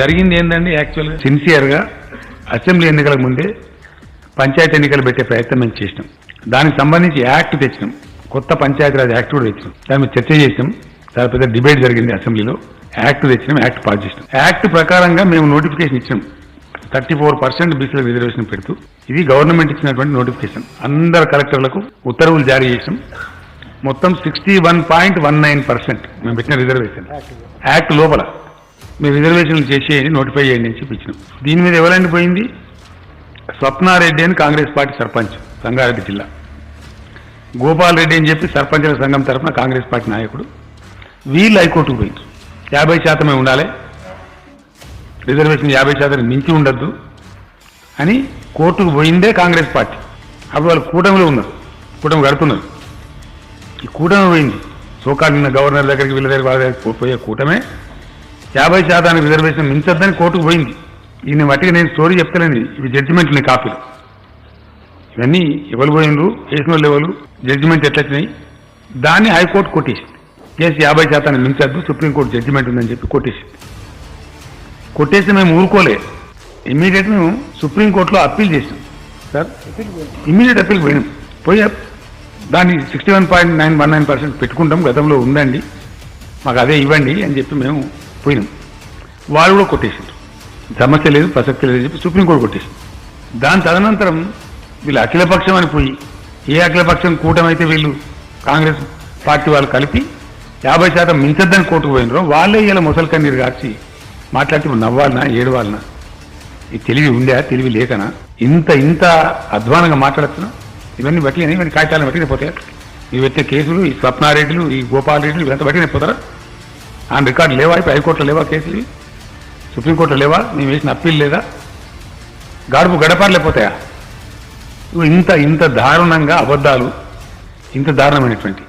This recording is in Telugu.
జరిగింది ఏంటండి యాక్చువల్గా సిన్సియర్గా అసెంబ్లీ ఎన్నికలకు ముందే పంచాయతీ ఎన్నికలు పెట్టే ప్రయత్నం మేము చేసినాం. దానికి సంబంధించి యాక్ట్ తెచ్చినాం. కొత్త పంచాయతీరాజ్ యాక్ట్ కూడా తెచ్చినాం. దాని మీద చర్చ చేసినాం. చాలా పెద్ద డిబేట్ జరిగింది అసెంబ్లీలో. యాక్ట్ తెచ్చినాం యాక్ట్ పాస్ చేసినాం. యాక్ట్ ప్రకారంగా మేము నోటిఫికేషన్ ఇచ్చినాం. థర్టీ ఫోర్ పర్సెంట్ బీసీల రిజర్వేషన్ పెడుతూ. ఇది గవర్నమెంట్ ఇచ్చినటువంటి నోటిఫికేషన్ అందరు కలెక్టర్లకు ఉత్తర్వులు జారీ చేసినాం. మొత్తం sixty one point one nine percent మేము పెట్టిన రిజర్వేషన్ యాక్ట్ లోపల. మీరు రిజర్వేషన్లు చేసేయండి నోటిఫై చేయండి అని చెప్పి ఇచ్చినాం. దీని మీద ఎవరండి పోయింది? స్వప్నారెడ్డి అని కాంగ్రెస్ పార్టీ సర్పంచ్ సంగారెడ్డి జిల్లా. గోపాల్ రెడ్డి అని చెప్పి సర్పంచుల సంఘం తరఫున కాంగ్రెస్ పార్టీ నాయకుడు. వీళ్ళు హైకోర్టుకు పోయింది యాభై శాతమే ఉండాలి. రిజర్వేషన్ యాభై శాతం మించి ఉండద్దు అని కోర్టుకు పోయిందే కాంగ్రెస్ పార్టీ. అప్పుడు వాళ్ళు కూటమిలో ఉన్నారు. కూటమి గడుతున్నారు ఈ కూటమి పోయింది. సోకాలిన గవర్నర్ దగ్గరికి వీళ్ళ దగ్గర వాళ్ళ దగ్గరికి పోయే కూటమే. యాభై శాతానికి రిజర్వేషన్ మించొద్దని కోర్టుకు పోయింది. ఈయన మట్టికి నేను స్టోరీ చెప్తలేను. ఇవి జడ్జిమెంట్ నీ కాపీలు. ఇవన్నీ ఎవరు పోయినరు? వేసిన వాళ్ళు ఎవరు జడ్జిమెంట్ ఎట్లొచ్చినాయి? దాన్ని హైకోర్టు కొట్టేసింది. కేసు యాభై శాతాన్ని మించద్దు. సుప్రీంకోర్టు జడ్జిమెంట్ ఉందని చెప్పి కొట్టేసింది. కొట్టేసి మేము ఊరుకోలే. ఇమ్మీడియట్ మేము సుప్రీంకోర్టులో అప్పీల్ చేసాం సార్ ఇమ్మీడియట్ అప్పీల్ పోయినాం. పోయి దాన్ని sixty one point nine one nine percent పెట్టుకుంటాం. గతంలో ఉందండి. మాకు అదే ఇవ్వండి అని చెప్పి మేము పోయినాం వాళ్ళు కూడా కొట్టేసిండ్రు సమస్య లేదు ప్రసక్తి లేదు చెప్పి సుప్రీంకోర్టు కొట్టేసింది దాని తదనంతరం వీళ్ళు అఖిలపక్షం అని పోయి ఏ అఖిలపక్షం కూటమైతే వీళ్ళు కాంగ్రెస్ పార్టీ వాళ్ళు కలిపి యాభై శాతం మించద్దని కోర్టుకు పోయినరు వాళ్ళే ఇలా ముసలి కన్నీరు కాచి మాట్లాడితే నవ్వాలనా ఏడవాలనా? ఈ తెలివి ఉండే తెలివి లేకనా? ఇంత ఇంత అధ్వానంగా మాట్లాడుతున్నా? ఇవన్నీ బట్టి ఇవన్నీ కాగితాలను బట్టి పోతాయి? ఇవి పెట్టే కేసులు ఈ స్వప్నారెడ్డిలు ఈ గోపాల్ రెడ్డిలు ఇవంతా బట్టి పోతారా? ఆయన రికార్డు లేవా? ఇప్పుడు హైకోర్టులో లేవా కేసులు సుప్రీంకోర్టులో లేవా? మేము వేసిన అప్పీల్ లేదా? గడుపు గడపారలేకపోతాయా ఇంత ఇంత దారుణంగా అబద్ధాలు ఇంత దారుణమైనటువంటి